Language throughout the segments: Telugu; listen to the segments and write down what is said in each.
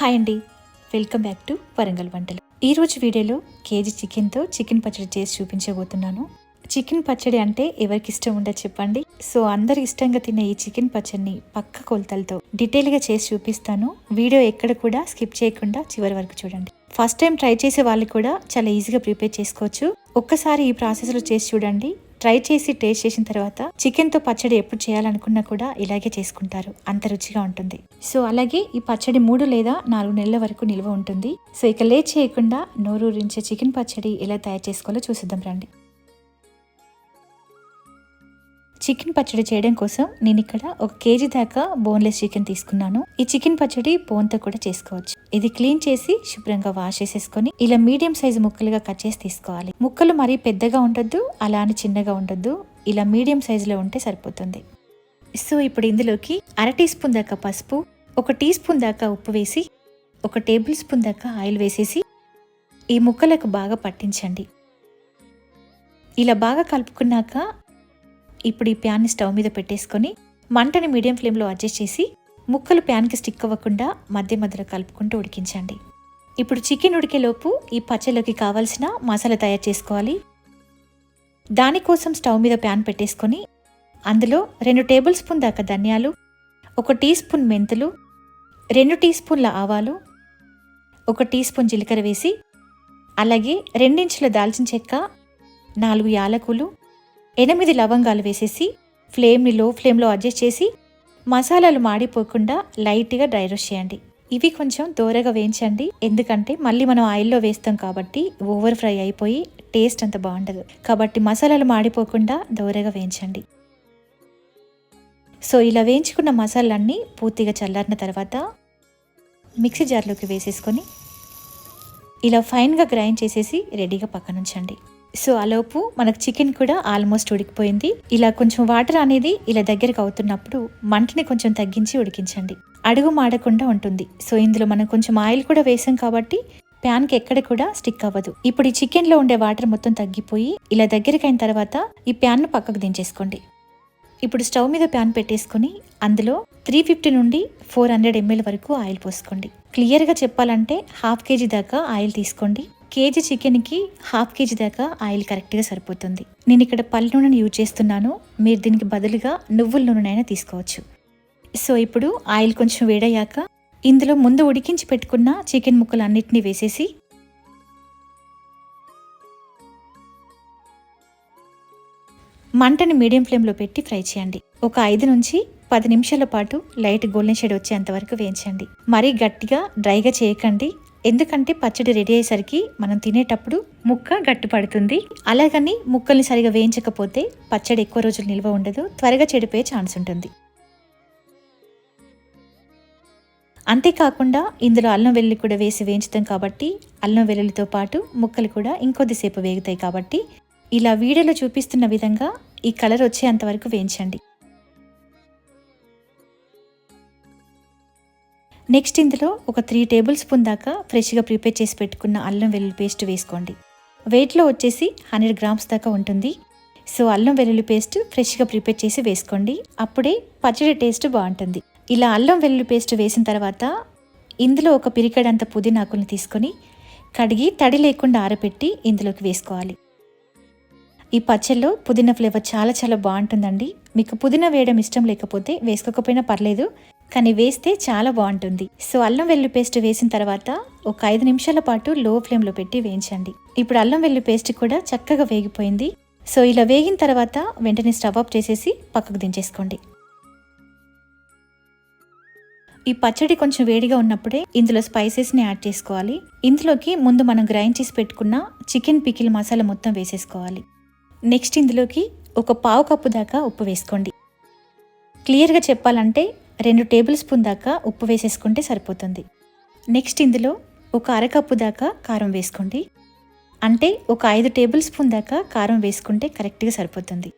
హాయ్ అండి. వెల్కమ్ బ్యాక్ టు వరంగల్ వంటలు. ఈరోజు వీడియోలో కేజీ చికెన్తో చికెన్ పచ్చడి చేసి చూపించబోతున్నాను. చికెన్ పచ్చడి అంటే ఎవరికి ఇష్టం ఉండదు చెప్పండి. సో అందరు ఇష్టంగా తినే ఈ చికెన్ పచ్చడిని పక్క కొలతలతో డీటెయిల్గా చేసి చూపిస్తాను. వీడియో ఎక్కడ కూడా స్కిప్ చేయకుండా చివరి వరకు చూడండి. ఫస్ట్ టైం ట్రై చేసే వాళ్ళు కూడా చాలా ఈజీగా ప్రిపేర్ చేసుకోవచ్చు. ఒక్కసారి ఈ ప్రాసెస్లో చేసి చూడండి. ట్రై చేసి టేస్ట్ చేసిన తర్వాత చికెన్తో పచ్చడి ఎప్పుడు చేయాలనుకున్నా కూడా ఇలాగే చేసుకుంటారు. అంత రుచిగా ఉంటుంది. సో అలాగే ఈ పచ్చడి మూడు లేదా నాలుగు నెలల వరకు నిల్వ ఉంటుంది. సో ఇక లేట్ చేయకుండా నోరూరించే చికెన్ పచ్చడి ఎలా తయారు చేసుకోవాలో చూసిద్దాం రండి. చికెన్ పచ్చడి చేయడం కోసం నేను ఇక్కడ ఒక కేజీ దాకా బోన్లెస్ చికెన్ తీసుకున్నాను. ఈ చికెన్ పచ్చడి బోన్తో కూడా చేసుకోవచ్చు. ఇది క్లీన్ చేసి శుభ్రంగా వాష్ చేసేసుకొని ఇలా మీడియం సైజు ముక్కలుగా కట్ చేసి తీసుకోవాలి. ముక్కలు మరీ పెద్దగా ఉండొద్దు అలా అని చిన్నగా ఉండొద్దు. ఇలా మీడియం సైజులో ఉంటే సరిపోతుంది. సో ఇప్పుడు ఇందులోకి అర టీ స్పూన్ దాకా పసుపు ఒక టీ స్పూన్ దాకా ఉప్పు వేసి ఒక టేబుల్ స్పూన్ దాకా ఆయిల్ వేసేసి ఈ ముక్కలకు బాగా పట్టించండి. ఇలా బాగా కలుపుకున్నాక ఇప్పుడు ఈ ప్యాన్ని స్టవ్ మీద పెట్టేసుకొని మంటని మీడియం ఫ్లేమ్లో అడ్జస్ట్ చేసి ముక్కలు ప్యాన్కి స్టిక్ అవ్వకుండా మధ్య మధ్యలో కలుపుకుంటూ ఉడికించండి. ఇప్పుడు చికెన్ ఉడికేలోపు ఈ పచ్చళ్ళకి కావాల్సిన మసాలా తయారు చేసుకోవాలి. దానికోసం స్టవ్ మీద ప్యాన్ పెట్టేసుకొని అందులో రెండు టేబుల్ స్పూన్ దాకా ధనియాలు ఒక టీ స్పూన్ మెంతులు రెండు టీ స్పూన్ల ఆవాలు ఒక టీ స్పూన్ జీలకర్ర వేసి అలాగే రెండించుల దాల్చిన చెక్క నాలుగు యాలకులు ఎనిమిది లవంగాలు వేసేసి ఫ్లేమ్ని లో ఫ్లేమ్లో అడ్జస్ట్ చేసి మసాలాలు మాడిపోకుండా లైట్గా డ్రై రోస్ట్ చేయండి. ఇవి కొంచెం దోరగా వేయించండి. ఎందుకంటే మళ్ళీ మనం ఆయిల్లో వేస్తాం కాబట్టి ఓవర్ ఫ్రై అయిపోయి టేస్ట్ అంత బాగుండదు. కాబట్టి మసాలాలు మాడిపోకుండా దోరగా వేయించండి. సో ఇలా వేయించుకున్న మసాలాన్ని పూర్తిగా చల్లారిన తర్వాత మిక్సీ జార్లోకి వేసేసుకొని ఇలా ఫైన్గా గ్రైండ్ చేసేసి రెడీగా పక్కనుంచండి. సో అలోపు మనకు చికెన్ కూడా ఆల్మోస్ట్ ఉడికిపోయింది. ఇలా కొంచెం వాటర్ అనేది ఇలా దగ్గరకు అవుతున్నప్పుడు మంటని కొంచెం తగ్గించి ఉడికించండి. అడుగు మాడకుండా ఉంటుంది. సో ఇందులో మనం కొంచెం ఆయిల్ కూడా వేసాం కాబట్టి ప్యాన్కి ఎక్కడ కూడా స్టిక్ అవ్వదు. ఇప్పుడు ఈ చికెన్లో ఉండే వాటర్ మొత్తం తగ్గిపోయి ఇలా దగ్గరికి అయిన తర్వాత ఈ ప్యాన్ను పక్కకు దించేసుకోండి. ఇప్పుడు స్టవ్ మీద ప్యాన్ పెట్టేసుకొని అందులో త్రీ ఫిఫ్టీ నుండి ఫోర్ హండ్రెడ్ ఎంఎల్ వరకు ఆయిల్ పోసుకోండి. క్లియర్గా చెప్పాలంటే హాఫ్ కేజీ దాకా ఆయిల్ తీసుకోండి. కేజీ చికెన్కి హాఫ్ కేజీ దాకా ఆయిల్ కరెక్ట్గా సరిపోతుంది. నేను ఇక్కడ పల్లి నూనెను యూజ్ చేస్తున్నాను. మీరు దీనికి బదులుగా నువ్వుల నూనెనైనా తీసుకోవచ్చు. సో ఇప్పుడు ఆయిల్ కొంచెం వేడయ్యాక ఇందులో ముందు ఉడికించి పెట్టుకున్న చికెన్ ముక్కలు అన్నిటినీ వేసేసి మంటని మీడియం ఫ్లేమ్లో పెట్టి ఫ్రై చేయండి. ఒక ఐదు నుంచి పది నిమిషాల పాటు లైట్ గోల్డెన్ షేడ్ వచ్చేంత వరకు వేయించండి. మరీ గట్టిగా డ్రైగా చేయకండి. ఎందుకంటే పచ్చడి రెడీ అయ్యేసరికి మనం తినేటప్పుడు ముక్క గట్టి పడుతుంది. అలాగని ముక్కల్ని సరిగా వేయించకపోతే పచ్చడి ఎక్కువ రోజులు నిల్వ ఉండదు. త్వరగా చెడిపోయే ఛాన్స్ ఉంటుంది. అంతేకాకుండా ఇందులో అల్లం వెల్లుల్లి కూడా వేసి వేయించుతాం కాబట్టి అల్లం వెల్లుల్లితో పాటు ముక్కలు కూడా ఇంకొద్దిసేపు వేగుతాయి కాబట్టి ఇలా వీడియోలో చూపిస్తున్న విధంగా ఈ కలర్ వచ్చేంత వరకు వేయించండి. నెక్స్ట్ ఇందులో ఒక త్రీ టేబుల్ స్పూన్ దాకా ఫ్రెష్గా ప్రిపేర్ చేసి పెట్టుకున్న అల్లం వెల్లుల్లి పేస్ట్ వేసుకోండి. వెయిట్లో వచ్చేసి హండ్రెడ్ గ్రామ్స్ దాకా ఉంటుంది. సో అల్లం వెల్లుల్లి పేస్ట్ ఫ్రెష్గా ప్రిపేర్ చేసి వేసుకోండి. అప్పుడే పచ్చడి టేస్ట్ బాగుంటుంది. ఇలా అల్లం వెల్లుల్లి పేస్ట్ వేసిన తర్వాత ఇందులో ఒక పిరికడంత పుదీనాకుల్ని తీసుకొని కడిగి తడి లేకుండా ఆరబెట్టి ఇందులోకి వేసుకోవాలి. ఈ పచ్చల్లో పుదీనా ఫ్లేవర్ చాలా చాలా బాగుంటుందండి. మీకు పుదీనా వేయడం ఇష్టం లేకపోతే వేసుకోకపోయినా పర్లేదు. కానీ వేస్తే చాలా బాగుంటుంది. సో అల్లం వెల్లుల్లి పేస్ట్ వేసిన తర్వాత ఒక ఐదు నిమిషాల పాటు లో ఫ్లేమ్లో పెట్టి వేయించండి. ఇప్పుడు అల్లం వెల్లుల్లి పేస్ట్ కూడా చక్కగా వేగిపోయింది. సో ఇలా వేగిన తర్వాత వెంటనే స్టవ్ ఆఫ్ చేసేసి పక్కకు దించేసుకోండి. ఈ పచ్చడి కొంచెం వేడిగా ఉన్నప్పుడే ఇందులో స్పైసెస్ని యాడ్ చేసుకోవాలి. ఇందులోకి ముందు మనం గ్రైండ్ చేసి పెట్టుకున్న చికెన్ పికిల్ మసాలా మొత్తం వేసేసుకోవాలి. నెక్స్ట్ ఇందులోకి ఒక పావు కప్పు దాకా ఉప్పు వేసుకోండి. క్లియర్గా చెప్పాలంటే రెండు టేబుల్ స్పూన్ దాకా ఉప్పు వేసేసుకుంటే సరిపోతుంది. నెక్స్ట్ ఇందులో ఒక అరకప్పు దాకా కారం వేసుకోండి. అంటే ఒక ఐదు టేబుల్ స్పూన్ దాకా కారం వేసుకుంటే కరెక్ట్గా సరిపోతుంది.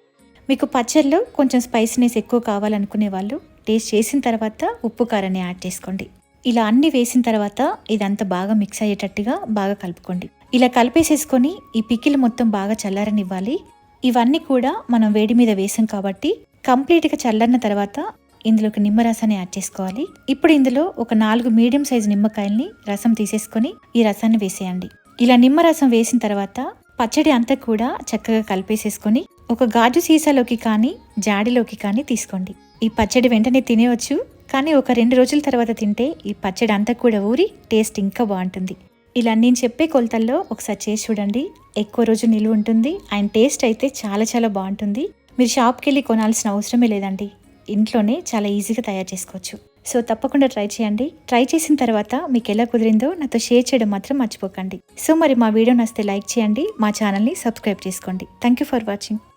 మీకు పచ్చళ్ళలో కొంచెం స్పైసీనెస్ ఎక్కువ కావాలనుకునే వాళ్ళు టేస్ట్ చేసిన తర్వాత ఉప్పు కారాన్ని యాడ్ చేసుకోండి. ఇలా అన్ని వేసిన తర్వాత ఇదంతా బాగా మిక్స్ అయ్యేటట్టుగా బాగా కలుపుకోండి. ఇలా కలిపేసేసుకొని ఈ పికిల్ మొత్తం బాగా చల్లారనివ్వాలి. ఇవన్నీ కూడా మనం వేడి మీద వేసాం కాబట్టి కంప్లీట్గా చల్లన్న తర్వాత ఇందులోకి నిమ్మరసాన్ని యాడ్ చేసుకోవాలి. ఇప్పుడు ఇందులో ఒక నాలుగు మీడియం సైజు నిమ్మకాయల్ని రసం తీసేసుకొని ఈ రసాన్ని వేసేయండి. ఇలా నిమ్మరసం వేసిన తర్వాత పచ్చడి అంతా కూడా చక్కగా కలిపేసేసుకొని ఒక గాజు సీసాలోకి కానీ జాడిలోకి కానీ తీసుకోండి. ఈ పచ్చడి వెంటనే తినేవచ్చు కానీ ఒక రెండు రోజుల తర్వాత తింటే ఈ పచ్చడి అంతా కూడా ఊరి టేస్ట్ ఇంకా బాగుంటుంది. ఇలా నేను చెప్పే కొలతల్లో ఒకసారి చేసి చూడండి. ఎక్కువ రోజు నిలువ ఉంటుంది. అండ్ టేస్ట్ అయితే చాలా చాలా బాగుంటుంది. మీరు షాప్కి వెళ్ళి కొనాల్సిన అవసరమే లేదండి. ఇంట్లోనే చాలా ఈజీగా తయారు చేసుకోవచ్చు. సో తప్పకుండా ట్రై చేయండి. ట్రై చేసిన తర్వాత మీకు ఎలా కుదిరిందో నాతో షేర్ చేయడం మాత్రం మర్చిపోకండి. సో మరి మా వీడియో నచ్చితే లైక్ చేయండి మా ఛానల్ని సబ్స్క్రైబ్ చేసుకోండి. Thank you for watching.